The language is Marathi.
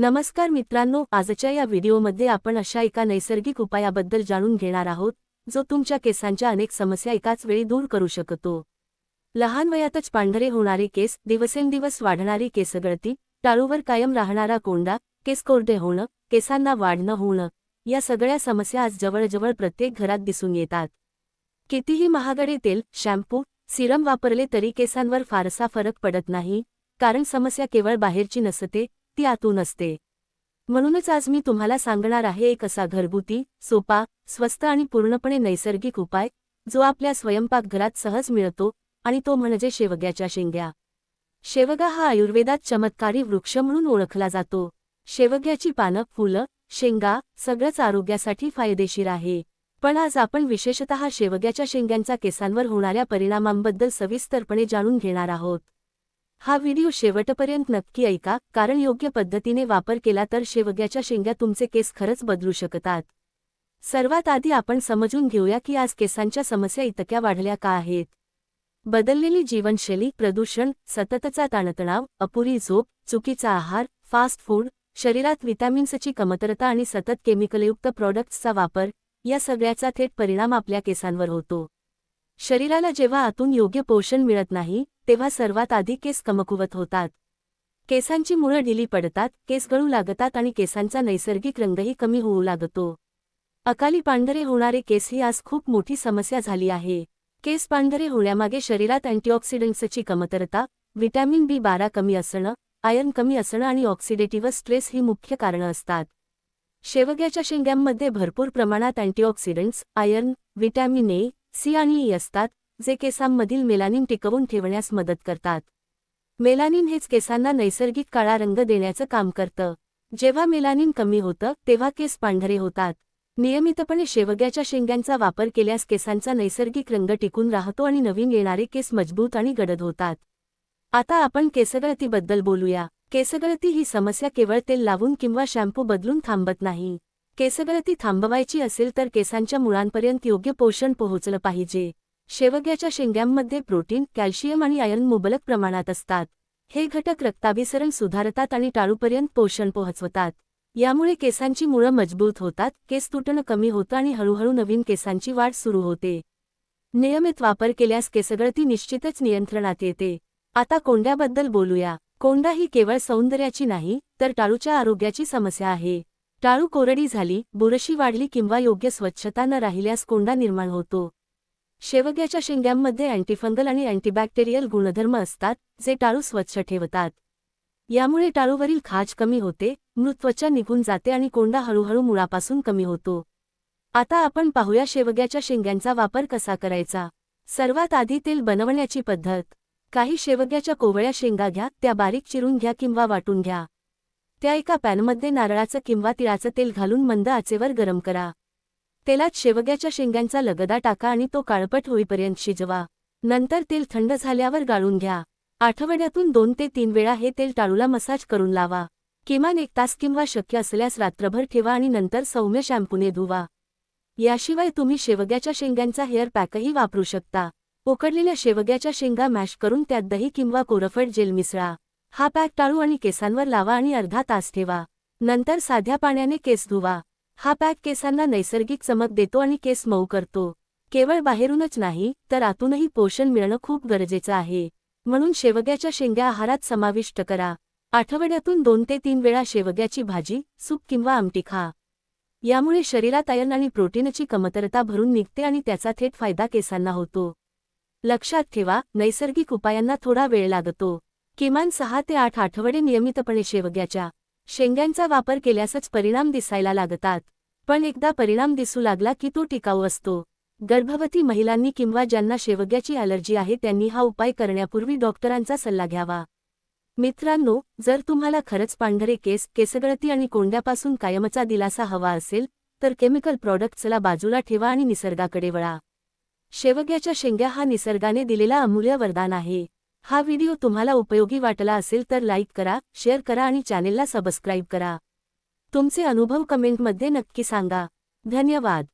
नमस्कार मित्रांनो आजच्या या व्हिडिओमध्ये आपण अशा एका नैसर्गिक उपायाबद्दल जाणून घेणार आहोत जो तुमच्या केसांच्या अनेक समस्या एकाच वेळी दूर करू शकतो. लहान वयातच पांढरे होणारे केस दिवसेंदिवस वाढणारी केसगळती टाळूवर कायम राहणारा कोंडा केस कोरडे होणं केसांना वाढणं होणं या सगळ्या समस्या आज जवळजवळ प्रत्येक घरात दिसून येतात. कितीही महागडे तेल शॅम्पू सिरम वापरले तरी केसांवर फारसा फरक पडत नाही कारण समस्या केवळ बाहेरची नसते ती आतून असते. म्हणूनच आज मी तुम्हाला सांगणार आहे एक असा घरगुती सोपा स्वस्त आणि पूर्णपणे नैसर्गिक उपाय जो आपल्या स्वयंपाकघरात सहज मिळतो आणि तो म्हणजे शेवग्याच्या शेंग्या. शेवगा हा आयुर्वेदात चमत्कारी वृक्ष म्हणून ओळखला जातो. शेवग्याची पानं फुलं शेंगा सगळंच आरोग्यासाठी फायदेशीर आहे. पण आज आपण विशेषतः शेवग्याच्या शेंग्यांचा केसांवर होणाऱ्या परिणामांबद्दल सविस्तरपणे जाणून घेणार आहोत. हा व्हिडिओ शेवटपर्यंत नक्की ऐका कारण योग्य पद्धतीने वापर केला तर शेवग्याच्या शेंग्या तुमचे केस खरंच बदलू शकतात. सर्वात आधी आपण समजून घेऊया की आज केसांच्या समस्या इतक्या वाढल्या का आहेत. बदललेली जीवनशैली प्रदूषण सततचा ताणतणाव अपुरी झोप चुकीचा आहार फास्ट फूड शरीरात विटॅमिन्सची कमतरता आणि सतत केमिकलयुक्त प्रॉडक्ट्सचा वापर या सगळ्याचा थेट परिणाम आपल्या केसांवर होतो. शरीराला जेव्हा आतून योग्य पोषण मिळत नाही तेव्हा सर्वात आधी केस कमकुवत होतात. केसांची मुळं ढिली पडतात केस गळू लागतात आणि केसांचा नैसर्गिक रंगही कमी होऊ लागतो. अकाली पांढरे होणारे केस ही आज खूप मोठी समस्या झाली आहे. केस पांढरे होण्यामागे शरीरात अँटीऑक्सिडंट्सची कमतरता व्हिटॅमिन बी बारा कमी असणं आयर्न कमी असणं आणि ऑक्सिडेटिव्ह स्ट्रेस ही मुख्य कारणं असतात. शेवग्याच्या शेंग्यांमध्ये भरपूर प्रमाणात antioxidants iron vitamin A C आणि ई असतात जे केसांमधील मेलानिन टिकवून ठेवण्यास मदत करतात. मेलानिन हेच केसांना नैसर्गिक काळा रंग देण्याचं काम करतं. जेव्हा मेलानिन कमी होतं तेव्हा केस पांढरे होतात. नियमितपणे शेवग्याच्या शेंग्यांचा वापर केल्यास केसांचा नैसर्गिक रंग टिकून राहतो आणि नवीन येणारे केस मजबूत आणि गडद होतात. आता आपण केसगळतीबद्दल बोलूया. केसगळती ही समस्या केवळ तेल लावून किंवा शॅम्पू बदलून थांबत नाही. केसगळती थांबवायची असेल तर केसांच्या मुळांपर्यंत योग्य पोषण पोहोचलं पाहिजे. शेवग्याच्या शेंग्यांमध्ये प्रोटीन कॅल्शियम आणि आयर्न मुबलक प्रमाणात असतात. हे घटक रक्ताभिसरण सुधारतात आणि टाळूपर्यंत पोषण पोहोचवतात. यामुळे केसांची मुळं मजबूत होतात केस तुटणं कमी होतं आणि हळूहळू नवीन केसांची वाढ सुरू होते. नियमित वापर केल्यास केसगळती निश्चितच नियंत्रणात येते. आता कोंड्याबद्दल बोलूया. कोंडा ही केवळ सौंदर्याची नाही तर टाळूच्या आरोग्याची समस्या आहे. टाळू कोरडी झाली बुरशी वाढली किंवा योग्य स्वच्छता न राहिल्यास कोंडा निर्माण होतो. शेवग्याच्या शेंग्यांमध्ये अँटीफंगल आणि अँटीबॅक्टेरियल गुणधर्म असतात जे टाळू स्वच्छ ठेवतात. यामुळे टाळूवरील खाज कमी होते मृत्वचा निघून जाते आणि कोंडा हळूहळू मुळापासून कमी होतो. आता आपण पाहूया शेवग्याच्या शेंग्यांचा वापर कसा करायचा. सर्वात आधी तेल बनवण्याची पद्धत. काही शेवग्याच्या कोवळ्या शेंगा घ्या त्या बारीक चिरून घ्या किंवा वाटून घ्या. त्या एका पॅनमध्ये नारळाचं किंवा तिळाचं तेल घालून मंद आचेवर गरम करा. तेलात शेवग्याच्या शेंग्यांचा लगदा टाका आणि तो काळपट होईपर्यंत शिजवा नंतर तेल थंड झाल्यावर गाळून घ्या. आठवड्यातून दोन ते तीन वेळा हे तेल टाळूला मसाज करून लावा. किमान एक तास किंवा शक्य असल्यास रात्रभर ठेवा आणि नंतर सौम्य शॅम्पूने धुवा. याशिवाय तुम्ही शेवग्याच्या शेंग्यांचा हेअर पॅकही वापरू शकता. उकडलेल्या शेवग्याच्या शेंगा मॅश करून त्यात दही किंवा कोरफड जेल मिसळा. हा पॅक टाळू आणि केसांवर लावा आणि अर्धा तास ठेवा. नंतर साध्या पाण्याने केस धुवा. हा पॅक केसांना नैसर्गिक चमक देतो आणि केस मऊ करतो. केवळ बाहेरूनच नाही तर आतूनही पोषण मिळणं खूप गरजेचं आहे. म्हणून शेवग्याच्या शेंग्या आहारात समाविष्ट करा. आठवड्यातून दोन ते तीन वेळा शेवग्याची भाजी सूप किंवा आमटी खा. यामुळे शरीरात आयर्न आणि प्रोटीनची कमतरता भरून निघते आणि त्याचा थेट फायदा केसांना होतो. लक्षात ठेवा नैसर्गिक उपायांना थोडा वेळ लागतो. किमान सहा ते आठ आठवडे नियमितपणे शेवग्याच्या शेंग्यांचा वापर केल्यासच परिणाम दिसायला लागतात. पण एकदा परिणाम दिसू लागला की तो टिकाऊ असतो. गर्भवती महिलांनी किंवा ज्यांना शेवग्याची अलर्जी आहे त्यांनी हा उपाय करण्यापूर्वी डॉक्टरांचा सल्ला घ्यावा. मित्रांनो जर तुम्हाला खरंच पांढरे केस केसगळती आणि कोंड्यापासून कायमचा दिलासा हवा असेल तर केमिकल प्रॉडक्ट्सला बाजूला ठेवा आणि निसर्गाकडे वळा. शेवग्याच्या शेंग्या हा निसर्गाने दिलेला अमूल्य वरदान आहे. हा व्हिडिओ तुम्हाला उपयोगी वाटला असेल तर लाईक करा शेअर करा आणि चॅनेलला सबस्क्राईब करा. तुमचे अनुभव कमेंटमध्ये नक्की सांगा. धन्यवाद.